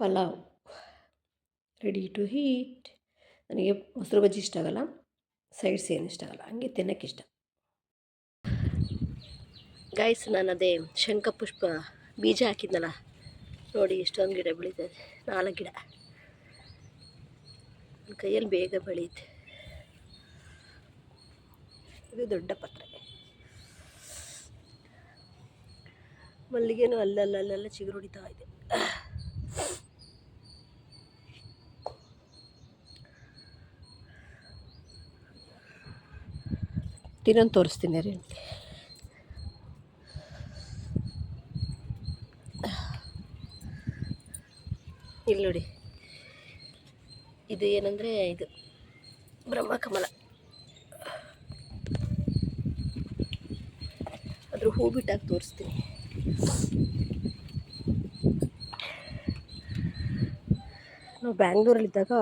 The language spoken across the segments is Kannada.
ಪಲಾವ್. ರೆಡಿ ಟು ಹೀಟ್ ನನಗೆ ಮೊಸರು ಬಜ್ಜಿ ಇಷ್ಟ ಆಗಲ್ಲ ಸೈಡ್ಸ್ ಏನು ಇಷ್ಟ ಆಗಲ್ಲ, ಹಂಗೆ ತಿನ್ನೋಕ್ಕೆ ಇಷ್ಟ. ಗಾಯ್ಸ್ ನಾನು ಅದೇ ಶಂಖಪುಷ್ಪ ಬೀಜ ಹಾಕಿದ್ನಲ್ಲ, ನೋಡಿ ಎಷ್ಟೊಂದು ಗಿಡ ಬೆಳೀತದೆ ನಾಲ್ಕು ಗಿಡ. ನನ್ನ ಕೈಯಲ್ಲಿ ಬೇಗ ಬೆಳೀತೆ. ಇದು ದೊಡ್ಡ ಪತ್ರೆ. ಮಲ್ಲಿಗೆನೂ ಅಲ್ಲಲ್ಲಲ್ಲೆಲ್ಲ ಚಿಗುರು ಹೊಡಿತಾ ಇದೆ. ಇನ್ನೊಂದು ತೋರಿಸ್ತೀನಿ ರೀ. ಇಲ್ಲಿ ನೋಡಿ. ಇದು ಏನಂದರೆ ಇದು ಬ್ರಹ್ಮಕಮಲ ಅದ್ರ ಹೂ ಬಿಟ್ಟಾಗಿ ತೋರಿಸ್ತೀನಿ. ನಾವು ಬ್ಯಾಂಗ್ಳೂರಲ್ಲಿದ್ದಾಗ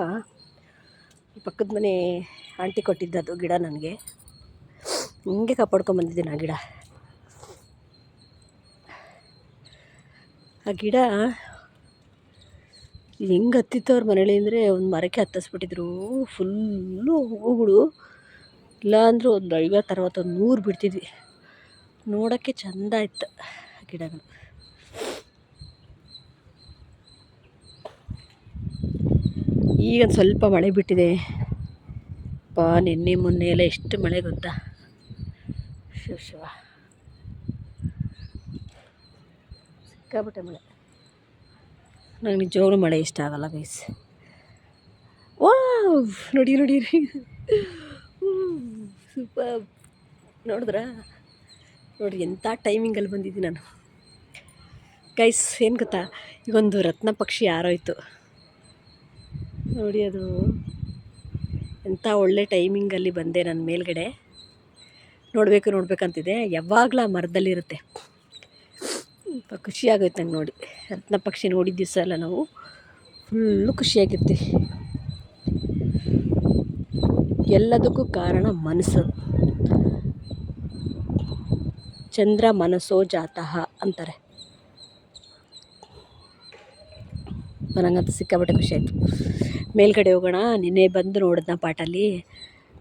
ಪಕ್ಕದ ಮನೆ ಆಂಟಿ ಕೊಟ್ಟಿದ್ದದು ಗಿಡ ನನಗೆ. ಹಿಂಗೆ ಕಾಪಾಡ್ಕೊಂಬಂದಿದ್ದೀನಿ ಆ ಗಿಡ. ಆ ಗಿಡ ಹೆಂಗೆ ಹತ್ತಿತ್ತು ಅವ್ರ ಮನೇಲಿ ಅಂದರೆ ಒಂದು ಮರಕ್ಕೆ ಹತ್ತಿಸ್ಬಿಟ್ಟಿದ್ರು. ಫುಲ್ಲು ಹೂಗಳು. ಇಲ್ಲ ಅಂದರೂ ಒಂದು ಐವತ್ತು ಅರವತ್ತು ಒಂದು ನೂರು ಬಿಡ್ತಿದ್ವಿ. ನೋಡೋಕ್ಕೆ ಚೆಂದ ಇತ್ತು ಗಿಡಗಳು. ಈಗ ಸ್ವಲ್ಪ ಮಳೆ ಬಿಟ್ಟಿದೆ. ಪಾ ನಿನ್ನೆ, ಮೊನ್ನೆ ಎಲ್ಲ ಎಷ್ಟು ಮಳೆ ಗೊತ್ತಾ? ಶಿವ ಶಿವ. ಸಿಕ್ಕಾಬಿಟ್ಟೆ ಮಳೆ. ನಂಗೆ ನಿಜವಾಗ್ಲೂ ಮಳೆ ಇಷ್ಟ ಆಗಲ್ಲ ಗೈಸ್ ವಾ ನೋಡಿ ನೋಡಿ ಸೂಪರ್ ನೋಡಿದ್ರ? ನೋಡಿ ಎಂಥ ಟೈಮಿಂಗಲ್ಲಿ ಬಂದಿದ್ದೀನಿ ನಾನು. ಗೈಸ್ ಏನು ಗೊತ್ತಾ? ಈಗೊಂದು ರತ್ನ ಪಕ್ಷಿ ಯಾರೋಯ್ತು? ನೋಡಿ ಅದು. ಎಂಥ ಒಳ್ಳೆ ಟೈಮಿಂಗಲ್ಲಿ ಬಂದೆ ನನ್ನ ಮೇಲ್ಗಡೆ. ನೋಡಬೇಕು, ನೋಡ್ಬೇಕಂತಿದೆ. ಯಾವಾಗಲೂ ಆ ಮರದಲ್ಲಿರುತ್ತೆ ಖುಷಿಯಾಗೋಯ್ತು ನಂಗೆ ನೋಡಿ. ರತ್ನ ಪಕ್ಷಿ ನೋಡಿದ ದಿವಸ ಎಲ್ಲ ನಾವು. ಫುಲ್ಲು ಖುಷಿಯಾಗಿರ್ತೀವಿ ಎಲ್ಲದಕ್ಕೂ ಕಾರಣ ಮನಸ್ಸು. ಚಂದ್ರ ಮನಸ್ಸೋ ಜಾತಃ ಅಂತಾರೆ. ನನಗಂತೂ ಸಿಕ್ಕಾಪಟ್ಟೆ ಖುಷಿ ಮೇಲ್ಗಡೆ ಹೋಗೋಣ, ನಿನ್ನೆ ಬಂದು ನೋಡಿದ್ನ ಪಾಟಲ್ಲಿ.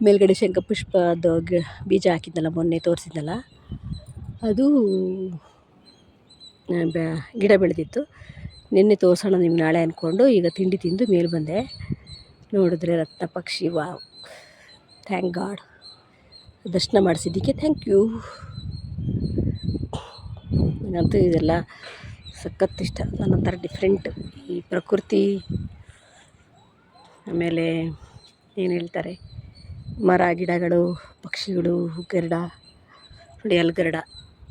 ಮೇಲ್ಗಡೆ ಶಂಖಪುಷ್ಪದ್ದು ಗ, ಬೀಜ ಹಾಕಿದ್ನಲ್ಲ ಮೊನ್ನೆ ತೋರಿಸಿದ್ನಲ್ಲ, ಅದು ಬ್ಯಾ ಗಿಡ ಬೆಳೆದಿತ್ತು. ನಿನ್ನೆ ತೋರಿಸೋಣ ನಿಮ್ಗೆ ನಾಳೆ ಅಂದ್ಕೊಂಡು ಈಗ ತಿಂಡಿ ತಿಂದು ಮೇಲೆ ಬಂದೆ. ನೋಡಿದ್ರೆ ರತ್ನ ಪಕ್ಷಿ, ವಾವ್. ಥ್ಯಾಂಕ್ ಗಾಡ್ ದರ್ಶನ ಮಾಡಿಸಿದ್ದಕ್ಕೆ ಥ್ಯಾಂಕ್ ಯು ನನಗಂತೂ ಇದೆಲ್ಲ ಸಖತ್ ಇಷ್ಟ. ನನ್ನೊಂಥರ ಡಿಫ್ರೆಂಟ್ ಈ ಪ್ರಕೃತಿ. ಆಮೇಲೆ ಏನು ಹೇಳ್ತಾರೆ? ಮರ, ಗಿಡಗಳು, ಪಕ್ಷಿಗಳು, ಗರುಡ, ನೋಡಿ ಅಲ್ಲಿ ಗರುಡ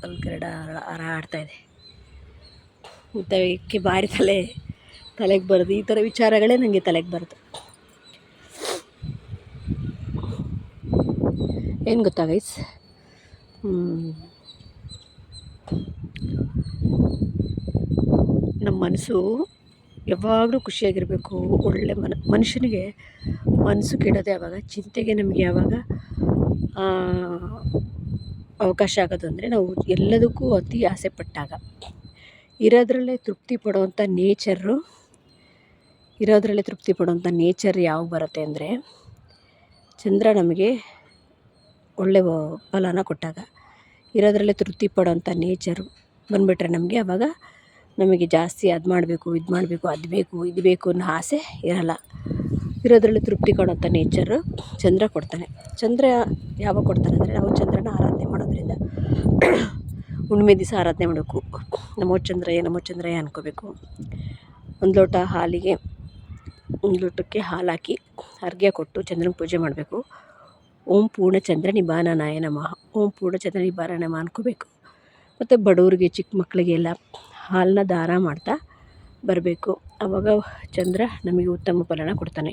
ಅಲ್ಲಿ ಗರುಡ ಹಾರಾಡ್ತಾಯಿದೆ ಇಂಥವಕ್ಕೆ ಭಾರಿ ತಲೆ, ತಲೆಗೆ ಬರೋದು. ಈ ಥರ ವಿಚಾರಗಳೇ ನನಗೆ ತಲೆಗೆ ಬರೋದು. ಏನು ಗೊತ್ತಾ ಗೈಸ್ ನಮ್ಮ ಮನಸ್ಸು ಯಾವಾಗಲೂ ಖುಷಿಯಾಗಿರಬೇಕು. ಒಳ್ಳೆ ಮನ, ಮನುಷ್ಯನಿಗೆ ಮನಸ್ಸು ಕೆಡೋದೇ ಯಾವಾಗ ಚಿಂತೆಗೆ ನಮಗೆ ಯಾವಾಗ ಅವಕಾಶ ಆಗೋದು ಅಂದರೆ ನಾವು ಎಲ್ಲದಕ್ಕೂ ಅತಿ ಆಸೆ ಪಟ್ಟಾಗ. ಇರೋದ್ರಲ್ಲೇ ತೃಪ್ತಿ ಪಡುವಂಥ ನೇಚರು, ಇರೋದ್ರಲ್ಲೇ ತೃಪ್ತಿ ಪಡುವಂಥ ನೇಚರ್ ಯಾವಾಗ ಬರುತ್ತೆ ಅಂದರೆ, ಚಂದ್ರ ನಮಗೆ ಒಳ್ಳೆ ಫಲನ ಕೊಟ್ಟಾಗ. ಇರೋದ್ರಲ್ಲೇ ತೃಪ್ತಿ ಪಡೋವಂಥ ನೇಚರು ಬಂದುಬಿಟ್ರೆ ನಮಗೆ ಆವಾಗ ನಮಗೆ ಜಾಸ್ತಿ ಅದು ಮಾಡಬೇಕು, ಇದು ಮಾಡಬೇಕು, ಅದು ಬೇಕು, ಇದು ಬೇಕು ಅನ್ನೋ ಆಸೆ ಇರೋಲ್ಲ. ಇರೋದ್ರಲ್ಲಿ ತೃಪ್ತಿ ಕೊಡುವಂಥ ನೇಚರು ಚಂದ್ರ ಕೊಡ್ತಾನೆ. ಚಂದ್ರ ಯಾವಾಗ ಕೊಡ್ತಾನೆ ಅಂದರೆ ನಾವು ಚಂದ್ರನ ಆರಾಧನೆ ಮಾಡೋದ್ರಿಂದ. ಹುಣ್ಣಿಮೆ ದಿವಸ ಆರಾಧನೆ ಮಾಡಬೇಕು. ನಮೋ ಚಂದ್ರಯ್ಯ ನಮೋ ಚಂದ್ರಯ್ಯ ಅನ್ಕೋಬೇಕು. ಒಂದು ಲೋಟ ಹಾಲಿಗೆ, ಒಂದು ಲೋಟಕ್ಕೆ ಹಾಲು ಹಾಕಿ ಅರ್ಘ್ಯ ಕೊಟ್ಟು ಚಂದ್ರನ ಪೂಜೆ ಮಾಡಬೇಕು. ಓಂ ಪೂರ್ಣಚಂದ್ರ ನಿಭಾನನಾಯ ನಮಃ. ಓಂ ಪೂರ್ಣಚಂದ್ರ ನಿಭಾನ ನಮಃ ಅನ್ಕೋಬೇಕು. ಮತ್ತು ಬಡವರಿಗೆ, ಚಿಕ್ಕ ಮಕ್ಕಳಿಗೆಲ್ಲ ಹಾಲನ್ನ ದಾರ ಮಾಡ್ತಾ ಬರಬೇಕು. ಆವಾಗ ಚಂದ್ರ ನಮಗೆ ಉತ್ತಮ ಫಲನ ಕೊಡ್ತಾನೆ.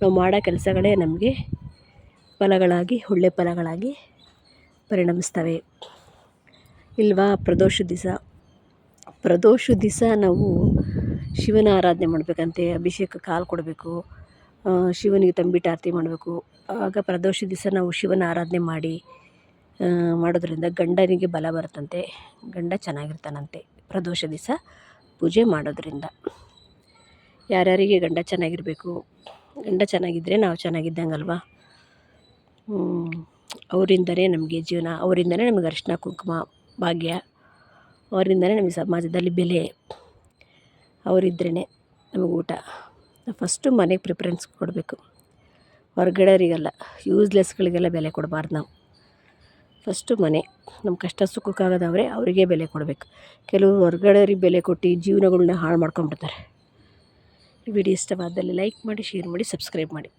ನಾವು ಮಾಡೋ ಕೆಲಸಗಳೇ ನಮಗೆ ಫಲಗಳಾಗಿ, ಒಳ್ಳೆ ಫಲಗಳಾಗಿ ಪರಿಣಮಿಸ್ತವೆ. ಇಲ್ವಾ? ಪ್ರದೋಷ ದಿವಸ. ಪ್ರದೋಷ ದಿವಸ ನಾವು ಶಿವನ ಆರಾಧನೆ ಮಾಡಬೇಕಂತೆ. ಅಭಿಷೇಕ ಕಾಲು ಕೊಡಬೇಕು. ಶಿವನಿಗೆ ತಂಬಿಟ್ಟು ಆರತಿ ಮಾಡಬೇಕು. ಆಗ ಪ್ರದೋಷ ದಿವಸ ನಾವು ಶಿವನ ಆರಾಧನೆ ಮಾಡಿ ಮಾಡೋದ್ರಿಂದ ಗಂಡನಿಗೆ ಬಲ ಬರುತ್ತಂತೆ. ಗಂಡ ಚೆನ್ನಾಗಿರ್ತಾನಂತೆ. ಪ್ರದೋಷ ದಿವಸ ಪೂಜೆ ಮಾಡೋದ್ರಿಂದ. ಯಾರ್ಯಾರಿಗೆ ಗಂಡ ಚೆನ್ನಾಗಿರಬೇಕು, ಗಂಡ ಚೆನ್ನಾಗಿದ್ದರೆ ನಾವು ಚೆನ್ನಾಗಿದ್ದಂಗಲ್ವಾ? ಅವರಿಂದನೇ ನಮಗೆ ಜೀವನ ಅವರಿಂದನೇ ನಮಗೆ ಅರಿಶಿನ ಕುಂಕುಮ, ಭಾಗ್ಯ ಅವರಿಂದನೇ ನಮಗೆ ಸಮಾಜದಲ್ಲಿ ಬೆಲೆ. ಅವರಿದ್ರೇ ನಮಗೆ ಊಟ. ಫಸ್ಟು ಮನೆಗೆ ಪ್ರಿಫರೆನ್ಸ್ ಕೊಡಬೇಕು. ಹೊರ್ಗಡೆಯವರಿಗೆಲ್ಲ ಯೂಸ್ಲೆಸ್ಗಳಿಗೆಲ್ಲ ಬೆಲೆ ಕೊಡಬಾರ್ದು ನಾವು. ಫಸ್ಟು ಮನೆ. ನಮ್ಮ ಕಷ್ಟ ಸುಖಕ್ಕಾಗದವ್ರೆ ಅವರಿಗೆ ಬೆಲೆ ಕೊಡಬೇಕು. ಕೆಲವರು ಹೊರ್ಗಡೆಯವ್ರಿಗೆ ಬೆಲೆ ಕೊಟ್ಟು ಜೀವನಗಳ್ನ ಹಾಳು ಮಾಡ್ಕೊಂಡ್ಬಿಡ್ತಾರೆ. ಈ ವಿಡಿಯೋ ಇಷ್ಟವಾದಲ್ಲಿ ಲೈಕ್ ಮಾಡಿ, ಶೇರ್ ಮಾಡಿ, ಸಬ್ಸ್ಕ್ರೈಬ್ ಮಾಡಿ.